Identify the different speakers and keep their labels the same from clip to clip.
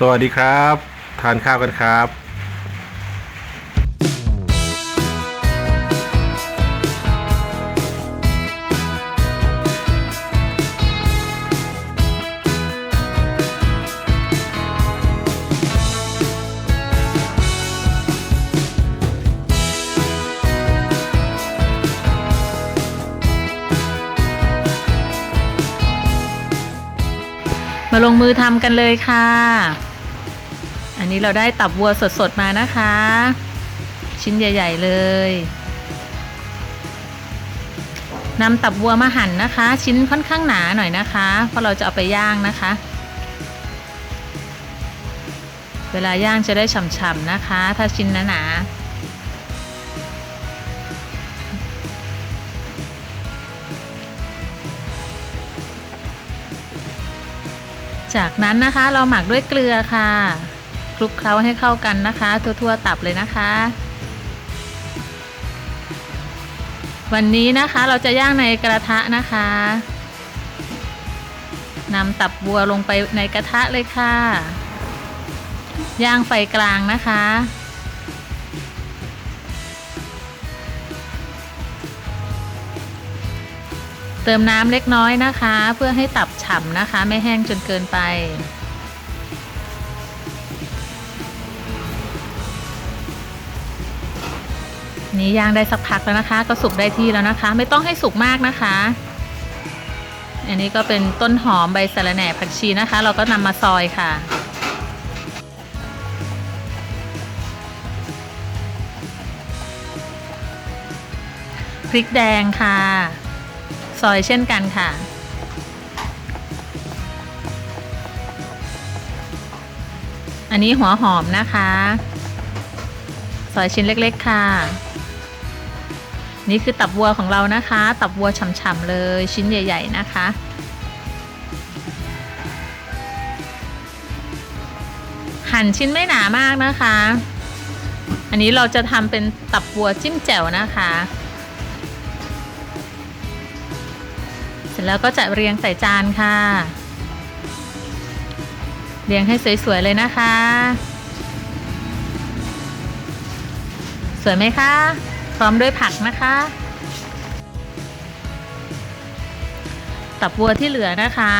Speaker 1: สวัสดีครับ ทานข้าวกันครับ
Speaker 2: มาลงมือทำกันเลยค่ะ อันนี้เราได้ตับวัวสดๆมานะคะ ชิ้นใหญ่ ๆเลยนำตับวัวมาหั่นนะคะ ชิ้นค่อนข้างหนาหน่อยนะคะ เพราะเราจะเอาไปย่างนะคะ เวลาย่างจะได้ฉ่ำๆนะคะ ถ้าชิ้นหนาๆจากนั้นนะคะเราหมักด้วยเกลือค่ะ คลุกเคล้าให้เข้ากันนะคะ ทั่วๆตับเลยนะคะ วันนี้นะคะเราจะย่างในกระทะนะคะนำตับวัวลงไปในกระทะเลยค่ะ ย่างไฟกลางนะคะ เติมน้ำเล็กน้อยนะคะ เพื่อให้ตับฉ่ำนะคะ ไม่แห้งจนเกินไป นี่ย่างได้สักพักแล้วนะคะ ก็สุกได้ที่แล้วนะคะ ไม่ต้องให้สุกมากนะคะ อันนี้ก็เป็นต้นหอมใบสะระแหน่ผักชีนะคะ เราก็นำมาซอยค่ะพริกแดงค่ะ ซอยเช่นกันค่ะ อันนี้หัวหอมนะคะ ซอยชิ้นเล็กๆค่ะ นี่คือตับวัวของเรานะคะ ตับวัวฉ่ำๆเลยชิ้นใหญ่ ๆ นะคะ หั่นชิ้นไม่หนามากนะคะ อันนี้เราจะทำเป็นตับวัวจิ้มแจ่วนะคะ เสร็จแล้วก็จะเรียงใส่จานค่ะ เรียงให้สวยๆเลยนะคะ สวยไหมคะ พร้อมด้วยผักนะคะ ตับวัวที่เหลือนะคะ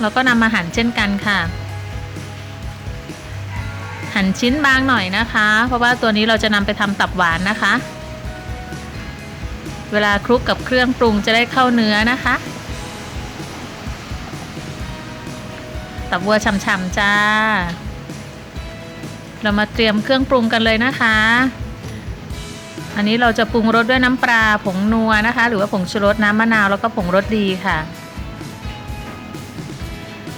Speaker 2: เราก็นำมาหั่นเช่นกันค่ะ หั่นชิ้นบางหน่อยนะคะ เพราะว่าตัวนี้เราจะนำไปทำตับหวานนะคะ เวลาคลุกกับเครื่องปรุงจะได้เข้าเนื้อนะคะ ตับวัวฉ่ำๆจ้า เรามาเตรียมเครื่องปรุงกันเลยนะคะ อันนี้เราจะปรุงรสด้วยน้ำปลาผงนัวนะคะ หรือว่าผงชูรสน้ำมะนาวแล้วก็ผงรสดีค่ะ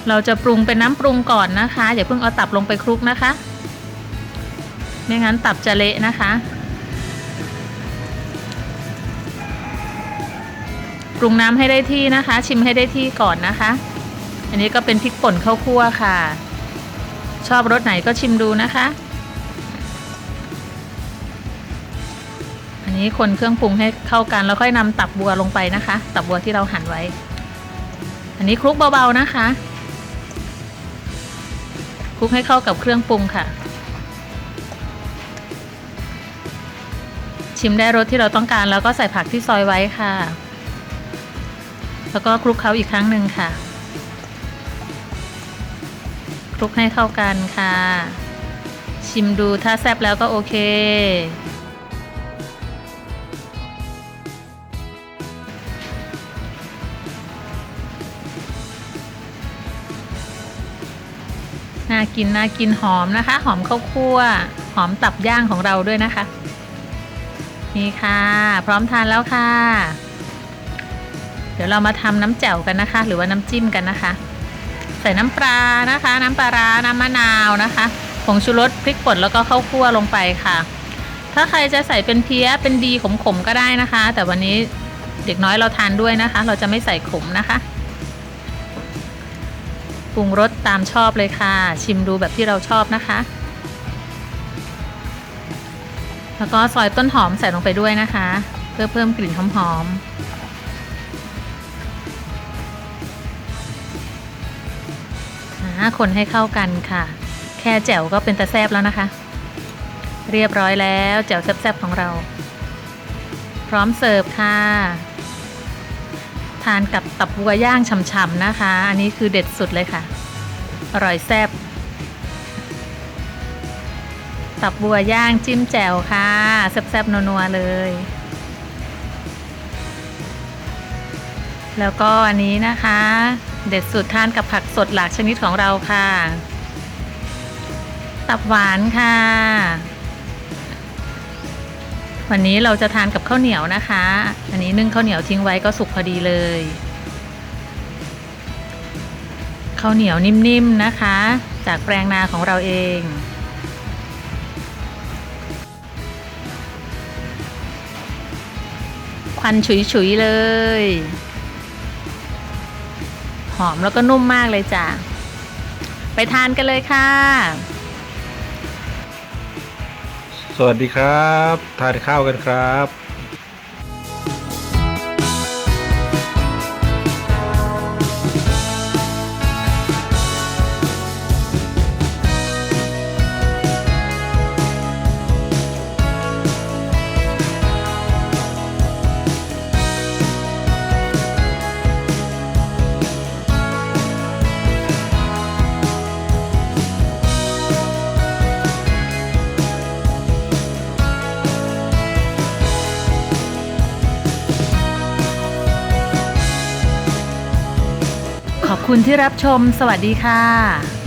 Speaker 2: เราจะปรุงเป็นน้ำปรุงก่อนนะคะอย่าเพิ่งเอาตับลงไปคลุกนะคะไม่งั้นตับจะเละนะคะปรุงน้ำให้ได้ที่นะคะ ชิมให้ได้ที่ก่อนนะคะ อันนี้ก็เป็นพริกป่นข้าวคั่วค่ะ ชอบรสไหนก็ชิมดูนะคะ นี้คนเครื่องปรุงให้เข้ากันแล้วค่อยนำตับบัวลงไปนะคะ ตับบัวที่เราหั่นไว้ อันนี้คลุกเบาๆนะคะคลุกให้เข้ากับเครื่องปรุงค่ะ ชิมได้รสที่เราต้องการแล้วก็ใส่ผักที่ซอยไว้ค่ะ แล้วก็คลุกเคล้าอีกครั้งหนึ่งค่ะคลุกให้เข้ากันค่ะ ชิมดูถ้าแซ่บแล้วก็โอเค น่ากินน่ากินหอมนะคะ หอมข้าวคั่ว หอมตับย่างของเราด้วยนะคะ นี่ค่ะ พร้อมทานแล้วค่ะ เดี๋ยวเรามาทำน้ำแจ่วกันนะคะ หรือว่าน้ำจิ้มกันนะคะ ใส่น้ำปลานะคะ น้ำปลาร้าน้ำมะนาวนะคะผงชูรสพริกป่นแล้วก็ข้าวคั่วลงไปค่ะ ถ้าใครจะใส่เป็นเพี้ยเป็นดีขมๆก็ได้นะคะ แต่วันนี้เด็กน้อยเราทานด้วยนะคะ เราจะไม่ใส่ขมนะคะ ปรุงรสตามชอบเลยค่ะ ชิมดูแบบที่เราชอบนะคะ แล้วก็ซอยต้นหอมใส่ลงไปด้วยนะคะ เพื่อเพิ่มกลิ่นหอมๆคนให้เข้ากันค่ะ แค่แจ่วก็เป็นตะแซบแล้วนะคะ เรียบร้อยแล้วแจ่วแซบๆของเรา พร้อมเสิร์ฟค่ะ ทานกับตับวัวย่างฉ่ำๆนะคะ อันนี้คือเด็ดสุดเลยค่ะ อร่อยแซ่บตับบัวย่างจิ้มแจ่วค่ะ แซ่บๆนัวๆเลย แล้วก็อันนี้นะคะ เด็ดสุดทานกับผักสดหลากชนิดของเราค่ะ ตับหวานค่ะ วันนี้เราจะทานกับข้าวเหนียวนะคะ อันนี้นึ่งข้าวเหนียวทิ้งไว้ก็สุกพอดีเลย ข้าวเหนียวนิ่มๆนะคะ จากแปลงนาของเราเอง ควันฉุยๆเลย หอมแล้วก็นุ่มมากเลยจ้ะ ไปทานกันเลยค่ะ
Speaker 1: สวัสดีครับ ทานข้าวกันครั
Speaker 2: บ คุณที่รับชม สวัสดีค่ะ